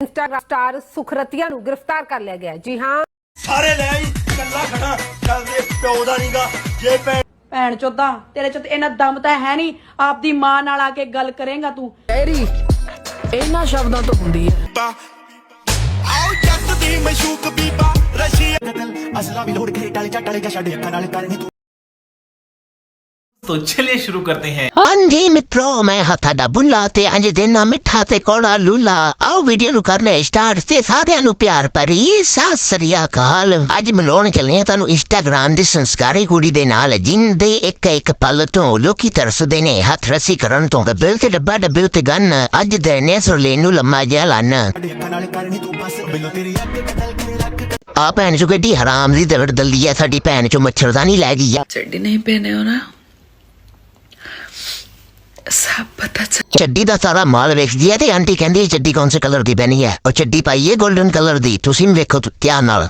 Instagram star ਸੁਖਰਤੀਆ ਨੂੰ ਗ੍ਰਿਫਤਾਰ ਕਰ ਲਿਆ ਗਿਆ ਹੈ। ਜੀ ਹਾਂ। ਸਾਰੇ ਲੈ ਆਈ ਕੱਲਾ ਖੜਾ ਚੱਲਦੇ ਪਿਓ ਦਾ ਨਹੀਂਗਾ ਜੇ ਭੈਣ ਭੈਣ ਚੋਦਾ ਤੇਰੇ ਚ ਇਹਨਾਂ ਦਮ ਤਾਂ ਹੈ ਨਹੀਂ ਆਪਦੀ ਮਾਂ ਨਾਲ ਆ ਕੇ ਗੱਲ ਕਰੇਗਾ ਤੂੰ। ਡੈਰੀ ਇਹਨਾਂ ਸ਼ਬਦਾਂ ਤੋਂ ਹੁੰਦੀ ਹੈ। ਆਓ ਜੱਟ ਦੀ ਮਸ਼ੂਕ ਬੀਬਾ ਰਸ਼ੀਆ ਅਸਲਾ ਵੀ ਲੋੜ ਕੇ ਟਾਲੇ ਚੱਟਾਲੇ ਛੱਡ ਅੱਖਾਂ ਨਾਲ ਕਰਨੀ ਤੂੰ। तो चलिए शुरू करते हैं ਹਾਂਜੀ ਮਿੱਤਰੋ ਮੈਂ ਹੱਥਾ ਦਾ ਬੁੱਲਾ ਤੇ ਅੱਜ ਦੇ ਨਾ ਮਿੱਠਾ ਤੇ ਕੋੜਾ ਲੂਲਾ ਆਓ ਵੀਡੀਓ ਨੂੰ ਕਰਨੇ ਸਟਾਰਟ ਤੇ ਸਾਰਿਆਂ ਨੂੰ ਪਿਆਰ ਭਰੀ ਸਤਿ ਸ੍ਰੀ ਅਕਾਲ ਅੱਜ ਮਿਲਾਉਣ ਚੱਲੇ ਹਾਂ ਤੁਹਾਨੂੰ ਇੰਸਟਾਗ੍ਰਾਮ ਦੀ ਸੰਸਕਾਰੀ ਕੁੜੀ ਦੇ ਨਾਲ ਜਿੰਦੇ ਇੱਕ ਇੱਕ ਪਲ ਤੋਂ ਲੋਕੀ ਤਰਸਦੇ ਨੇ ਹੱਥ ਰੱਸੀ ਕਰਨ ਤੋਂ ਬਿਲ ਤੇ ਡੱਬਾ ਡੱਬੇ ਉੱਤੇ ਗੰਨ ਅੱਜ ਦੇ ਨੇਸਰਲੇ ਨੂੰ ਲੰਮਾ ਜਿਹਾ ਲੰਨ ਅੱਖਾਂ ਨਾਲ ਕਰਨੀ ਤੂੰ ਬਸ ਬਿੱਲੋ ਤੇਰੀ ਅੱਗੇ ਕਤਲ ਕਰੇ ਰੱਖ ਆ ਭੈਣ ਚੋ ਗੱਡੀ ਹਰਾਮ ਦੀ ਦਵੜ ਦਲੀ ਹੈ ਸਾਡੀ ਭੈਣ ਚੋ ਮੱਛਰਦਾਨੀ ਲੈ ਗਈ ਆ चड्डी नहीं पहने हो ਸਭ ਪਤਾ ਚੱਲ ਚੱਡੀ ਦਾ ਸਾਰਾ ਮਾਲ ਵੇਚ ਦਿਆ ਤੇ ਆਂਟੀ ਕਹਿੰਦੀ ਹੈ, ਚੱਡੀ ਕੌਣ ਸੇ ਕਲਰ ਦੀ ਬਣੀ ਹੈ? ਉਹ ਚੱਡੀ ਪਾਈ ਹੈ 골ਡਨ ਕਲਰ ਦੀ। ਤੁਸੀਂ ਵੀ ਵੇਖੋ ਤੁ- ਧਿਆਨ ਨਾਲ।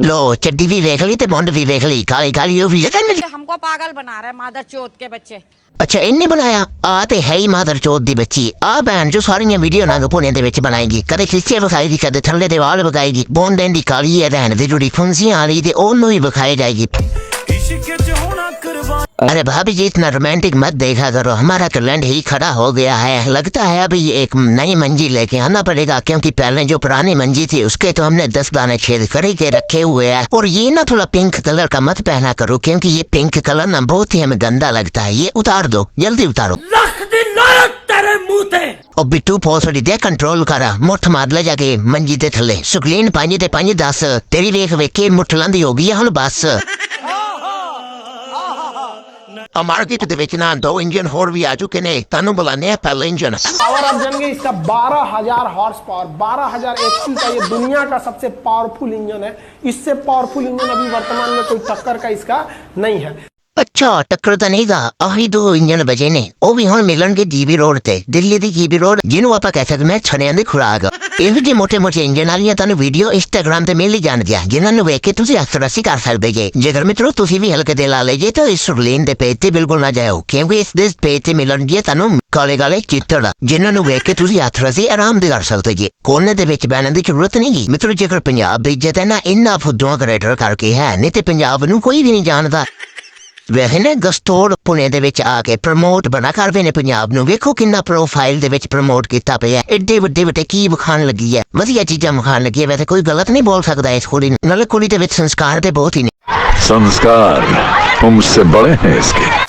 ਲੋ ਚੱਡੀ ਵੀ ਵੇਖ ਲਈ ਤੇ ਮੁੰਡ ਵੀ ਵੇਖ ਲਈ। ਕਾਲੀ ਕਾਲੀ ਉਹ ਵੀ ਜਗਨ ਇਹ हमको पागल बना रहे मादर चौथ के बच्चे ਅੱਛਾ ਇਹਨੇ ਬਣਾਇਆ? ਆ ਤੇ ਹੈ ਹੀ ਮਾਦਰ ਚੋਦ ਦੀ ਬੱਚੀ। ਆ ਭੈਣ ਜੋ ਸਾਰੀਆਂ ਵੀਡੀਓ ਨੰਗ ਭੋਨੇ ਦੇ ਵਿੱਚ ਬਣਾਏਗੀ। ਕਦੇ ਖਿੱਚੇ ਵਿਖਾਏਗੀ ਕਦੇ ਥੱਲੇ ਦੇ ਵਾਲ ਵਿਖਾਏਗੀ। ਬੋਨ ਦੇਣ ਦੀ ਕਾਲੀ ਹੈ ਰਹਿਣ ਦੀ ਜੁੜੀ ਫੁੰਸੀਆਂ ਵਾਲੀ ਤੇ ਉਹਨੂੰ ਹੀ ਵਿਖਾਏ ਜਾਏਗੀ। अरे भाभी जी इतना रोमांटिक मत देखा करो हमारा टैलेंट ही खड़ा हो गया है लगता है अभी एक नई मंजी लेके आना पड़ेगा क्योंकि पहले जो पुरानी मंजी थी उसके तो हमने दस दाने छेद कर के रखे हुए हैं और ये ना थोड़ा पिंक कलर का मत पहना करो क्योंकि ये पिंक कलर ना बहुत ही हमें गंदा लगता है ये उतार दो जल्दी उतारो ਉਹ ਬਿੱਟੂ ਪੋਸੜੀ ਦੇ ਕੰਟਰੋਲ ਕਰ ਮੁੱਠ ਮਾਰ ਲੈ ਜਾ ਕੇ ਮੰਜੀ ਦੇ ਥੱਲੇ ਸੁਕਲੀਨ ਪੰਜ ਤੇ ਪੰਜ 10 ਤੇਰੀ ਵੇਖ ਵੇਖੇ ਮੁੱਠ ਲੰਦੀ ਹੋ ਗਈ ਆ ਹੁਣ ਬਸ A market de Vietnam दो इंजन और भी आ चुके ने तानु बोला नेपाल इंजन पावर आप जानेंगे इसका 12000 हॉर्स पावर 12000 एचपी का ये दुनिया का सबसे पावरफुल इंजन है। इससे पावरफुल इंजन अभी वर्तमान में कोई टक्कर का इसका नहीं है। ਅੱਛਾ, ਟੱਕਰ ਤਾਂ ਨਹੀਂਗਾ। ਆਹੀ ਦੋ ਇੰਜਨ ਬਜੇ ਨੇ। ਉਹ ਵੀ ਹੁਣ ਮਿਲਣਗੇ ਜੀਬੀ ਰੋਡ ਤੇ। ਦਿੱਲੀ ਦੀ ਜੀਬੀ ਰੋਡ, ਜਿਹਨੂੰ ਆਪਾਂ ਕਹਿ ਸਕਦੇ ਹਾਂ ਛਣਿਆਂ ਦੀ ਖੁਰਾਕ। ਇਹੋ ਜਿਹੇ ਮੋਟੇ ਮੋਟੇ ਇੰਜਨ ਵਾਲੀਆਂ ਤੁਹਾਨੂੰ ਵੀਡੀਓ ਇੰਸਟਾਗ੍ਰam ਤੇ ਮਿਲ ਹੀ ਜਾਣਗੀਆਂ, ਜਿਨ੍ਹਾਂ ਨੂੰ ਵੇਖ ਕੇ ਤੁਸੀਂ ਅਕਸਰ ਕਰ ਸਕਦੇ ਜੇ। ਜੇਕਰ ਮਿੱਤਰੋ, ਤੁਸੀਂ ਵੀ ਹਲਕੇ ਦੇ ਲਾ ਲਏ ਤਾਂ ਇਸ ਲਿੰਕ ਦੇ ਪੇਜ ਤੇ ਬਿਲਕੁਲ ਨਾ ਜਾਓ ਕਿਉਂਕਿ ਇਸ ਦੇ ਪੇਜ ਤੇ ਮਿਲਣਗੇ ਤੁਹਾਨੂੰ ਕਾਲੇ ਕਾਲੇ ਚਿੱਤਰ ਜਿਨ੍ਹਾਂ ਨੂੰ ਵੇਖ ਕੇ ਤੁਸੀਂ ਹੱਥ ਆਰਾਮ ਦੇ ਕਰ ਸਕਦੇ ਜੇ। ਕੋਨੇ ਦੇ ਵਿੱਚ ਬਹਿਣ ਦੀ ਜ਼ਰੂਰਤ ਨਹੀਂ ਗੀ ਮਿੱਤਰੋ, ਜੇਕਰ ਪੰਜਾਬ ਦੀ ਇੱਜ਼ਤ ਹੈ ਨਾ, ਇੰਨਾ ਫੁੱਦੂਆਂ ਕ੍ਰੀਏਟਰ ਕਰਕੇ ਹੈ, ਨਹੀਂ ਤੇ ਪੰਜਾਬ ਨੂੰ ਕੋਈ ਵੀ ਨਹੀਂ ਜਾਣਦਾ। ਵੈਸੇ ਨਾ ਗਸਟੋਰ ਪੁਣੇ ਦੇ ਵਿੱਚ ਆ ਕੇ ਪ੍ਰਮੋਟ ਬਣਾ ਕਰਵੇ ਨੇ ਪੰਜਾਬ ਨੂੰ ਵੇਖੋ ਕਿੰਨਾ ਪ੍ਰੋਫਾਈਲ ਦੇ ਵਿੱਚ ਪ੍ਰਮੋਟ ਕੀਤਾ ਪਿਆ ਐਡੇ ਵੱਡੇ ਵੱਡੇ ਕੀ ਵਿਖਾਣ ਲੱਗੀ ਹੈ। ਵਧੀਆ ਚੀਜ਼ਾਂ ਵਿਖਾਣ ਲੱਗੀ ਹੈ। ਵੈਸੇ ਕੋਈ ਗਲਤ ਨਹੀਂ ਬੋਲ ਸਕਦਾ ਇਸ ਕੁੜੀ ਨੂੰ। ਨਾਲੇ ਕੁੜੀ ਦੇ ਵਿੱਚ ਸੰਸਕਾਰ ਤੇ ਬਹੁਤ ਹੀ ਨੇ। ਸੰਸਕਾਰ। ਹਮਸੇ ਬੜੇ ਹੈ ਇਸਕੇ।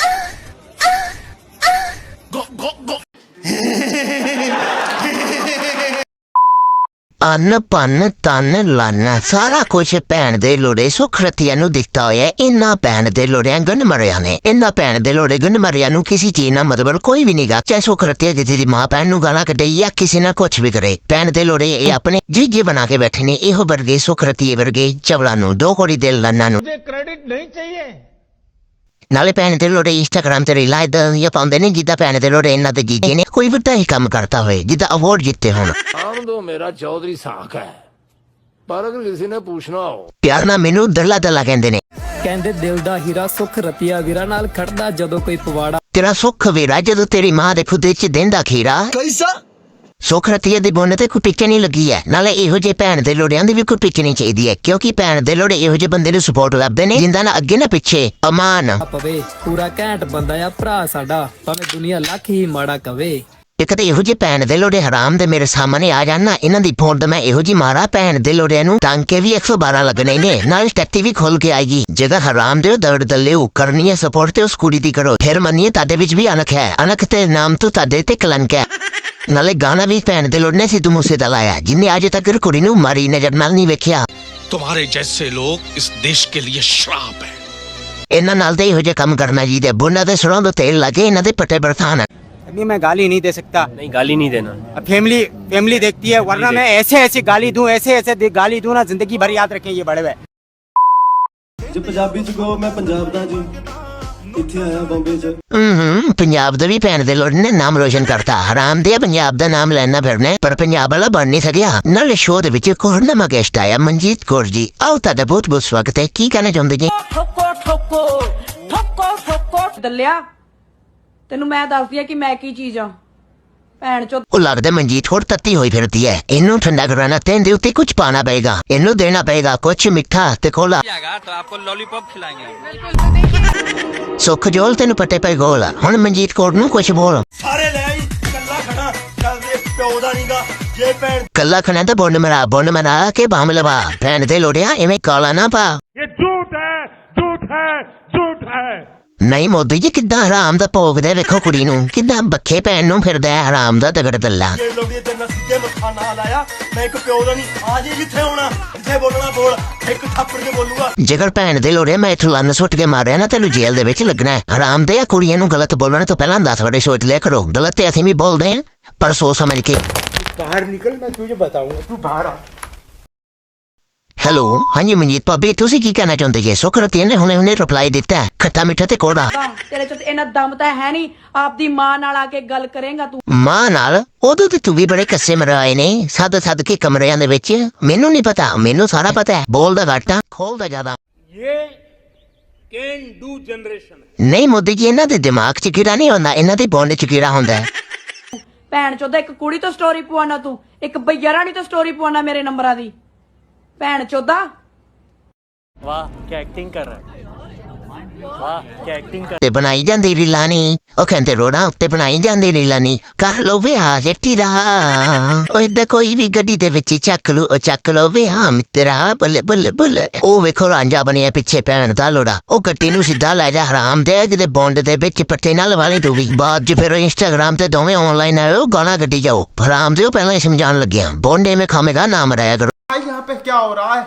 ਅੰਨ ਪੰਨ ਤਨ ਲੰਨ ਸਾਰਾ ਕੁਝ ਭੈਣ ਦੇ ਲੋੜੇ ਸੁਖਰਤੀਆਂ ਨੂੰ ਦਿੱਤਾ ਹੋਇਆ ਹੈ। ਇਹਨਾਂ ਭੈਣ ਦੇ ਲੋੜਿਆਂ ਗਨ ਮਰਿਆ ਨੇ ਇਹਨਾਂ ਭੈਣ ਦੇ ਲੋੜੇ ਗਨ ਮਰਿਆ ਨੂੰ ਕਿਸੇ ਚੀਜ਼ ਨਾਲ ਮਤਲਬ ਕੋਈ ਵੀ ਨਹੀਂਗਾ ਚਾਹੇ ਸੁਖਰਤੀਆ ਕਿਸੇ ਦੀ ਮਾਂ ਭੈਣ ਨੂੰ ਗਾਲਾਂ ਕੱਢੇ ਜਾਂ ਕਿਸੇ ਨਾਲ ਕੁਝ ਵੀ ਕਰੇ ਭੈਣ ਦੇ ਲੋੜੇ ਇਹ ਆਪਣੇ ਜੀਜੇ ਬਣਾ ਕੇ ਬੈਠੇ ਨੇ ਇਹੋ ਵਰਗੇ ਸੁਖਰਤੀਏ ਵਰਗੇ ਚਵਲਾਂ ਨੂੰ ਦੋ ਕੋੜੀ ਦੇ ਲੰਨਾਂ ਨੂੰ क्रेडिट नहीं चाहिए ਨਾਲੇ ਭੈਣ ਦੇ ਲੋੜੇ ਇੰਸਟਾਗ੍ਰਾਮ ਤੇ ਰੀਲਾਂ ਏਦਾਂ ਦੀਆਂ ਪਾਉਂਦੇ ਨੇ ਜਿੱਦਾਂ ਭੈਣ ਦੇ ਲੋੜੇ ਇਹਨਾਂ ਦੇ ਜੀਜੇ ਨੇ। ਕੋਈ ਵੱਡਾ ਹੀ ਕੰਮ ਕਰਤਾ ਹੋਏ ਜਿੱਦਾਂ ਅਵਾਰਡ ਜਿੱਤੇ ਹੋਣ। ਆਮ ਦੋ ਮੇਰਾ ਚੌਧਰੀ ਸਾਖ ਹੈ। ਪਰ ਅਗਰ ਕਿਸੇ ਨੇ ਪੁੱਛਣਾ ਹੋ। ਪਿਆਰ ਨਾਲ ਮੈਨੂੰ ਦਰਲਾ ਦਰਲਾ ਕਹਿੰਦੇ ਨੇ। ਕਹਿੰਦੇ ਦਿਲ ਦਾ ਹੀਰਾ ਸੁਖ ਰਤੀਆ ਵੀਰਾ ਨਾਲ ਖੜਦਾ ਜਦੋਂ ਕੋਈ ਪਵਾੜਾ। ਤੇਰਾ ਸੁੱਖ ਵੀਰਾ ਜਦੋਂ ਤੇਰੀ ਮਾਂ ਦੇ ਖੁਦੇ ਚ ਦਿੰਦਾ ਖੀਰਾ। ਕੈਸਾ? ਸੁੱਖ ਰਤੀਏ ਦੀ ਬੋਨ ਤੇ ਕੋਈ ਪਿੱਛੇ ਨਹੀਂ ਲੱਗੀ ਹੈ ਨਾਲੇ ਇਹੋ ਜਿਹੇ ਭੈਣ ਦੇ ਲੋੜਿਆਂ ਦੀ ਵੀ ਕੋਈ ਪਿੱਛੇ ਨਹੀਂ ਚਾਹੀਦੀ ਹੈ ਕਿਉਂਕਿ ਭੈਣ ਦੇ ਲੋੜੇ ਇਹੋ ਜਿਹੇ ਬੰਦੇ ਨੂੰ ਸਪੋਰਟ ਲੱਭਦੇ ਨੇ ਜਿੰਦਾ ਨਾ ਅੱਗੇ ਨਾ ਪਿੱਛੇ ਅਮਾਨ। ਪਵੇ, ਪੂਰਾ ਘੈਂਟ ਬੰਦਾ ਆ, ਭਰਾ ਸਾਡਾ, ਭਾਵੇਂ ਦੁਨੀਆ ਲੱਖ ਹੀ ਮਾੜਾ ਕਵੇ। ਇੱਕ ਤੇ ਇਹੋ ਜਿਹੇ ਭੈਣ ਦੇ ਲੋੜੇ ਹਰਾਮ ਦੇ ਮੇਰੇ ਸਾਹਮਣੇ ਆ ਜਾਣ ਨਾ ਇਹਨਾਂ ਦੀ ਫੋਨ ਤੇ ਮੈਂ ਇਹੋ ਜੀ ਮਾਰਾ ਭੈਣ ਦੇ ਲੋੜਿਆਂ ਨੂੰ ਟਾਂਕੇ ਵੀ 112 ਲੱਗਣੇ ਨੇ ਨਾਲ ਟੱਟੀ ਵੀ ਖੋਲ ਕੇ ਆਏਗੀ ਜਗ੍ਹਾ ਹਰਾਮ ਦੇ ਦਰਦ ਦਲਿਓ ਕਰਨੀ ਹੈ ਸਪੋਰਟ ਤੇ ਉਸ ਕੁੜੀ ਦੀ ਕਰੋ ਫਿਰ ਮੰਨੀਏ ਤੁਹਾਡੇ ਵਿੱਚ ਵੀ ਅਨਖ ਹੈ ਅਨਖ ਤੇ ਨਾਮ ਤੋਂ ਤੁਹਾਡੇ ਤੇ ਕਲੰਕ ਹੈ ਨਾਲੇ ਗਾਣਾ ਵੀ ਭੈਣ ਦੇ ਲੋੜ ਨੇ ਸਿੱਧੂ ਮੂਸੇ ਦਾ ਲਾਇਆ ਜਿਨੇ ਅਜੇ ਤੱਕ ਕੁੜੀ ਨੂੰ ਮਾਰੀ ਨਜ਼ਰ ਨਾਲ ਨਹੀਂ ਵੇਖਿਆ तुम्हारे जैसे लोग इस देश के लिए श्राप है ਇਹਨਾਂ ਨਾਲ ਤੇ ਇਹੋ ਜਿਹੇ ਕੰਮ करना ਜੀ ਦੇ ਬੁੰਨਾ ਤੇ ਸਰੋਂ ਦਾ ਤੇਲ ਲੱਗੇ ਇਹਨਾਂ ਦੇ ਪੱਟੇ ਬਰਥਾਨ अभी मैं गाली नहीं दे सकता नहीं गाली नहीं देना फैमिली फैमिली देखती है वरना मैं ऐसे ऐसे गाली दूं ऐसे ऐसे दे- गाली दूं ना जिंदगी भर याद रखें ये बड़े हुए ਜੇ ਪੰਜਾਬੀ ਚ ਕਹੋ ਮੈਂ ਪੰਜਾਬ ਦਾ ਜੀ ਇੱਥੇ ਆਇਆ ਬੰਬੇ ਚ ਹੂੰ ਪੰਜਾਬ ਦਾ ਵੀ ਭੈਣ ਦੇ ਲੋੜ ਨੇ ਨਾਮ ਰੋਸ਼ਨ ਕਰਤਾ ਹਰਾਮ ਦੇ ਪੰਜਾਬ ਦਾ ਨਾਮ ਲੈਣਾ ਫਿਰਨੇ ਪਰ ਪੰਜਾਬ ਵਾਲਾ ਬਣ ਨਹੀਂ ਸਕਿਆ ਨਾਲੇ ਸ਼ੋਅ ਦੇ ਵਿੱਚ ਇੱਕ ਹੋਰ ਨਵਾਂ ਗੈਸਟ ਆਇਆ ਮਨਜੀਤ ਕੌਰ ਜੀ ਆਓ ਤੁਹਾਡਾ ਬਹੁਤ ਬਹੁਤ ਸਵਾਗਤ ਹੈ ਕੀ ਕਹਿਣਾ ਚਾਹੁੰਦੇ ਜੀ ਠੋਕੋ ਠੋਕੋ ਠੋਕੋ ਠੋਕੋ ਦੱਲਿਆ ਤੈਨੂੰ ਮੈਂ ਦੱਸਦੀ ਆ ਕਿ ਮੈਂ ਕੀ ਚੀਜ਼ ਆ ਭੈਣ ਚੋ ਉਹ ਲੱਗਦਾ ਮਨਜੀਤ ਹੋਰ ਤੱਤੀ ਹੋਈ ਫਿਰਦੀ ਹੈ ਇਹਨੂੰ ਠੰਡਾ ਕਰਾਣਾ ਤੇ ਇਹਦੇ ਉੱਤੇ ਕੁਝ ਪਾਣਾ ਪਏਗਾ ਇਹਨੂੰ ਦੇਣਾ ਪਏਗਾ ਕੁਝ ਮਿੱਠਾ ਤੇ ਕੋਲਾ तो आपको लॉलीपॉप खिलाएंगे ਸੁੱਖ ਜੋਲ ਤੈਨੂੰ ਪੱਟੇ ਪਏ ਗੋਲ ਹੁਣ ਮਨਜੀਤ ਕੌਰ ਨੂੰ ਕੁਝ ਬੋਲ ਸਾਰੇ ਲੈ ਆਈ ਕੱਲਾ ਖੜਾ ਚੱਲਦੇ ਪਿਓ ਦਾ ਨਹੀਂਗਾ ਜੇ ਭੈਣ ਕੱਲਾ ਖਣਾ ਤਾਂ ਬੁੰਨ ਮਰਾ ਬੁੰਨ ਮਰਾ ਕੇ ਬਾਮ ਲਵਾ ਭੈਣ ਦੇ ਲੋੜਿਆ ਐਵੇਂ ਕਾਲਾ ਨਾ ਪਾ ਇਹ ਝੂਠ ਹੈ ਝੂਠ ਹੈ ਝੂਠ ਹੈ ਨਹੀਂ ਮੋਦੀ ਜੀ ਕਿੱਦਾਂ ਹਰਾਮ ਦਾ ਭੋਗਦਾ ਵੇਖੋ ਕੁੜੀ ਨੂੰ। ਕਿੱਦਾਂ ਬੱਖੇ ਪੈਣ ਨੂੰ ਫਿਰਦਾ ਹਰਾਮ ਦਾ ਤਗੜ ਦੱਲਾ। ਜੇ ਲੋੜੀ ਤੇ ਨਸੀਜੇ ਮੱਥਾ ਨਾ ਲਾਇਆ ਮੈਂ ਇੱਕ ਪਿਓ ਦਾ ਨਹੀਂ ਆ ਜੇ ਕਿੱਥੇ ਹੋਣਾ? ਕਿੱਥੇ ਬੋਲਣਾ ਬੋਲ? ਇੱਕ ਥੱਪੜ ਕੇ ਬੋਲੂਗਾ। ਜੇਕਰ ਭੈਣ ਦੇ ਲੋੜੇ ਮੈਂ ਇੱਥੋਂ ਲੰਨ ਸੁੱਟ ਕੇ ਮਾਰਿਆ ਨਾ ਤੈਨੂੰ ਜੇਲ੍ਹ ਦੇ ਵਿੱਚ ਲੱਗਣਾ ਹੈ। ਹਰਾਮ ਦੇ ਆ ਕੁੜੀਆਂ ਨੂੰ ਗਲਤ ਬੋਲਣ ਤੋਂ ਪਹਿਲਾਂ 10 ਵਾਰ ਸੋਚ ਲਿਆ ਕਰੋ। ਗਲਤ ਤੇ ਅਸੀਂ ਵੀ ਬੋਲਦੇ ਹਾਂ। ਪਰ ਸੋਚ ਸਮਝ ਕੇ। ਬਾਹਰ ਨਿਕਲ ਮੈਂ ਤੁਝੇ ਬਤਾਉਂਗਾ ਤੂੰ ਬਾਹਰ ਆ। ਹੈਲੋ ਹਾਂਜੀ ਮਨਜੀਤ ਭਾਬੀ ਤੁਸੀਂ ਕੀ ਕਹਿਣਾ ਚਾਹੁੰਦੇ ਜੀ ਸੁਖਰਤੀ ਨੇ ਹੁਣੇ ਹੁਣੇ ਰਿਪਲਾਈ ਦਿੱਤਾ ਹੈ, ਖੱਟਾ ਮਿੱਠਾ ਤੇ ਕੋੜਾ ਤਾਂ ਤੇਰੇ ਚ ਤੇ ਇਹਨਾਂ ਦਮ ਤਾਂ ਹੈ ਨਹੀਂ ਆਪਦੀ ਮਾਂ ਨਾਲ ਆ ਕੇ ਗੱਲ ਕਰੇਗਾ ਤੂੰ. ਮਾਂ ਨਾਲ ਉਦੋਂ ਤੇ ਤੂੰ ਵੀ ਬੜੇ ਕੱਸੇ ਮਰਾਏ ਨੇ ਸੱਦ ਸੱਦ ਕੇ ਕਮਰਿਆਂ ਦੇ ਵਿੱਚ ਮੈਨੂੰ ਨਹੀਂ ਪਤਾ ਮੈਨੂੰ ਸਾਰਾ ਪਤਾ ਹੈ ਬੋਲਦਾ ਘੱਟਾ ਖੋਲਦਾ ਜ਼ਿਆਦਾ ਨਹੀਂ ਮੋਦੀ ਜੀ ਇਹਨਾਂ ਦੇ ਦਿਮਾਗ 'ਚ ਕੀੜਾ ਨਹੀਂ ਹੁੰਦਾ ਇਹਨਾਂ ਦੇ ਬੋਂਡ 'ਚ ਕੀੜਾ ਹੁੰਦਾ ਹੈ ਭੈਣ ਚੋਦਾ ਇੱਕ ਕੁੜੀ ਤੋਂ ਸਟੋਰੀ ਪਵਾਉਣਾ ਤੂੰ ਇੱਕ ਬਈਆ ਰਾਣੀ ਤੋਂ ਸਟੋਰੀ ਪਵਾਉਣਾ ਮੇਰੇ ਨੰਬਰਾਂ ਦੀ। ਭੈਣ ਚੋਦਾ। ਤੇ ਬਣਾਈ ਜਾਂਦੀ ਰੀਲਾਂ ਨੀ ਉਹ ਕਹਿੰਦੇ ਰੋਣਾ ਉੱਤੇ ਬਣਾਈ ਜਾਂਦੀ ਰੀਲਾਂ ਨੀ ਕਰ ਲੋ ਵਿਆਹ ਜੱਟੀ ਦਾ। ਉਹ ਏਦਾਂ ਕੋਈ ਵੀ ਗੱਡੀ ਦੇ ਵਿੱਚ ਹੀ ਚੱਕ ਲੋ ਉਹ ਚੱਕ ਲੋ ਵਿਆਹ ਮਿੱਤਰਾ। ਬੱਲੇ ਬੱਲੇ ਬੱਲੇ। ਉਹ ਵੇਖੋ ਰਾਂਝਾ ਬਣਿਆ ਪਿੱਛੇ ਭੈਣ ਦਾ ਲੋੜਾ। ਉਹ ਗੱਡੀ ਨੂੰ ਸਿੱਧਾ ਲੈ ਜਾ ਹਰਾਮ ਦੇ ਜਿਹਦੇ ਬੌਂਡ ਦੇ ਵਿੱਚ ਪੱਟੇ ਨਾਲ ਵਾਲੀ ਤੂੰ ਵੀ। ਬਾਅਦ ਚ ਫਿਰ ਇੰਸਟਾਗ੍ਰਾਮ ਤੇ ਦੋਵੇਂ ਆਨਲਾਈਨ ਆਇਓ ਗਾਣਾ ਗੱਡੀ ਜਾਓ। ਹਰਾਮ ਦੇ ਉਹ ਪਹਿਲਾਂ ਹੀ ਸਮਝਾਉਣ ਲੱਗਿਆ। ਬੌਂਡੇ में ਖਾਮੇਗਾ ਨਾਮ ਰਾਇਆ ਕਰੋ। भाई यहाँ पे क्या हो रहा है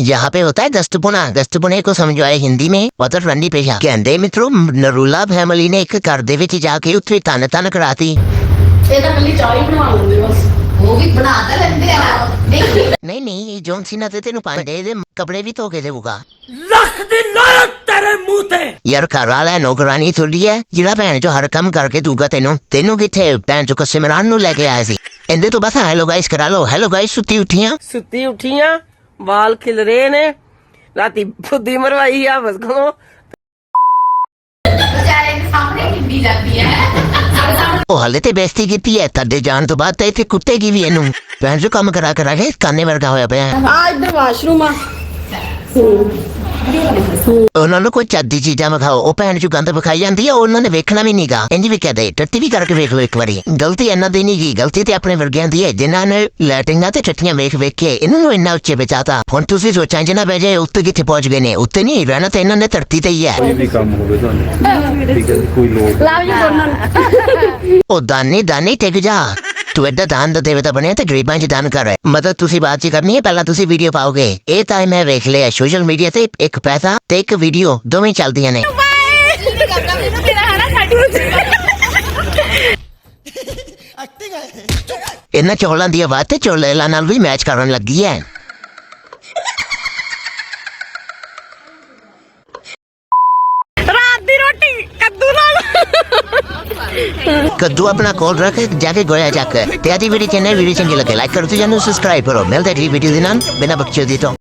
यहाँ पे होता है दस्तपुना दस्तपुने को समझाए हिंदी में मतलब रंडी पेशा कहते मित्रों नरूला फैमिली ने एक घर ਦੇ ਵਿੱਚ ਜਾ ਕੇ ਉੱਥੇ ਤਨ ਤਨ ਕਰਾਤੀ ਇਹ ਤਾਂ ਕੱਲੀ ਚਾਹ ਹੀ ਬਣਾ ਲੈਂਦੇ ਬਸ वो भी बना तो लेते हैं ਨਹੀਂ ਨਹੀਂ ਜੌਨ ਸੀਨਾ ਤੇ ਤੈਨੂੰ ਪਾਂਡੇ ਦੇ ਕੱਪੜੇ ਵੀ ਧੋ ਕੇ ਦੇਊਗਾ ਲੱਖ ਦੀ ਲਾਇਕ ਤੇਰੇ ਮੂੰਹ ਤੇ ਯਾਰ ਘਰ ਵਾਲਾ ਨੌਕਰਾਨੀ ਥੋੜੀ ਹੈ ਜਿਹੜਾ ਭੈਣ ਚੋ ਹਰ ਕੰਮ ਕਰਕੇ ਦੂਗਾ ਤੈਨੂੰ ਤੈਨੂੰ ਕਿੱਥੇ ਭੈਣ ਚੋ ਸਿਮਰਨ ਨੂੰ ਲੈ ਕੇ ਆਇਆ ਸੀ ਕਹਿੰਦੇ ਤੋਂ ਬਸ ਹੈਲੋ ਗਾਇਸ ਕਰਾ ਲਓ। ਹੈਲੋ ਗਾਇਸ ਸੁੱਤੀ ਉੱਠੀਆਂ। ਸੁੱਤੀ ਉੱਠੀਆਂ ਵਾਲ ਖਿਲ ਰਹੇ ਨੇ ਰਾਤੀ ਬੁੱਧੀ ਮਰਵਾਈ ਆ ਬਸ ਕੋਲੋਂ ਵਿਚਾਰੇ ਦੇ ਸਾਹਮਣੇ ਕਿੰਨੀ ਲੱਗਦੀ ਹੈ। ਉਹ ਹਲੇ ਤੇ ਬੇਇੱਜ਼ਤੀ ਕੀਤੀ ਹੈ ਤੁਹਾਡੇ ਜਾਣ ਤੋਂ ਬਾਅਦ ਤਾਂ ਇੱਥੇ ਕੁੱਟੇਗੀ ਵੀ ਇਹਨੂੰ। ਭੈਣ ਜੋ ਕੰਮ ਕਰਾ ਕਰਾ ਕੇ ਕਾਨੇ ਵਰਗਾ ਹੋਇਆ ਪਿਆ ਆ ਇੱਧਰ ਵਾਸ਼ਰੂਮ ਆ। ਉਹਨਾਂ ਨੂੰ ਕੋਈ ਚੱਦੀ ਚੀਜ਼ਾਂ ਵਿਖਾਓ। ਉਹ ਭੈਣ ਚੋਂ ਗੰਦ ਵਿਖਾਈ ਜਾਂਦੀ ਆ ਉਹਨਾਂ ਨੇ ਵੇਖਣਾ ਵੀ ਨਹੀਂਗਾ ਇੰਜ ਵੀ ਕਹਦੇ ਟੱਟੀ ਵੀ ਕਰਕੇ ਵੇਖ ਲਓ ਇੱਕ ਵਾਰੀ। ਗਲਤੀ ਇਹਨਾਂ ਦੀ ਨਹੀਂ ਗਈ ਗਲਤੀ ਤੇ ਆਪਣੇ ਵਰਗਿਆਂ ਦੀ ਹੈ ਜਿਨ੍ਹਾਂ ਨੇ ਲੈਟਿੰਗਾਂ ਤੇ ਟੱਟੀਆਂ ਵੇਖ ਵੇਖ ਕੇ ਇਹਨਾਂ ਨੂੰ ਇੰਨਾ ਉੱਚੇ ਬਚਾਤਾ ਹੁਣ ਤੁਸੀਂ ਸੋਚਾਂ ਜਿਨਾ ਬਹਿ ਜਾਏ ਉੱਤੇ ਕਿੱਥੇ ਪਹੁੰਚ ਗਏ ਨੇ? ਉੱਤੇ ਨਹੀਂ ਰਹਿਣਾ ਤੇ ਇਹਨਾਂ ਨੇ ਧਰਤੀ ਤੇ ਹੀ ਹੈ। ਉਹ ਦਾਨੀ ਦਾਨੀ ਟਿਕ ਜਾ। ਤੂੰ ਏਦਾਂ ਦਾਨ ਦਾ ਦੇਵਤਾ ਬਣਿਆ ਤੇ ਗਰੀਬਾਂ 'ਚ ਦਾਨ ਕਰ। ਮਦਦ ਤੁਸੀਂ ਬਾਅਦ 'ਚ ਕਰਨੀ ਹੈ ਪਹਿਲਾਂ ਤੁਸੀਂ ਵੀਡੀਓ ਪਾਓਗੇ। ਇਹ ਤਾਂ ਮੈਂ ਵੇਖ ਲਿਆ ਸੋਸ਼ਲ ਮੀਡੀਆ ਤੇ ਇੱਕ ਪੈਸਾ ਤੇ ਇੱਕ ਵੀਡੀਓ ਦੋਵੇਂ ਚੱਲਦੀਆਂ ਨੇ। ਐਕਟਿੰਗ ਹੈ ਇਹਨਾਂ ਚੌਲਾਂ ਦੀ ਆਵਾਜ਼ ਤੇ ਚੋਲੇਲਾ ਨਾਲ ਵੀ ਮੈਚ ਕਰਨ ਲੱਗੀ ਹੈ। ਕੱਦੂ ਆਪਣਾ ਕੋਲ ਰੱਖ ਕੇ ਜਾ ਕੇ ਗੋਇਆ ਚੱਕ ਤੇ ਆਦੀ ਵੀਡੀਓ ਚੈਨਲ ਵੀਡੀਓ ਚੰਗੀ ਲੱਗੇ ਲਾਈਕ ਕਰੋ ਤੇ ਜਾਨੂੰ ਸਬਸਕ੍ਰਾਈਬ ਕਰੋ ਮਿਲਦੇ ਜੀ ਵੀਡੀਓ ਦੇ ਨਾਲ ਬਿਨਾ ਬਖਸ਼ੋ ਦੀ ਤੋਂ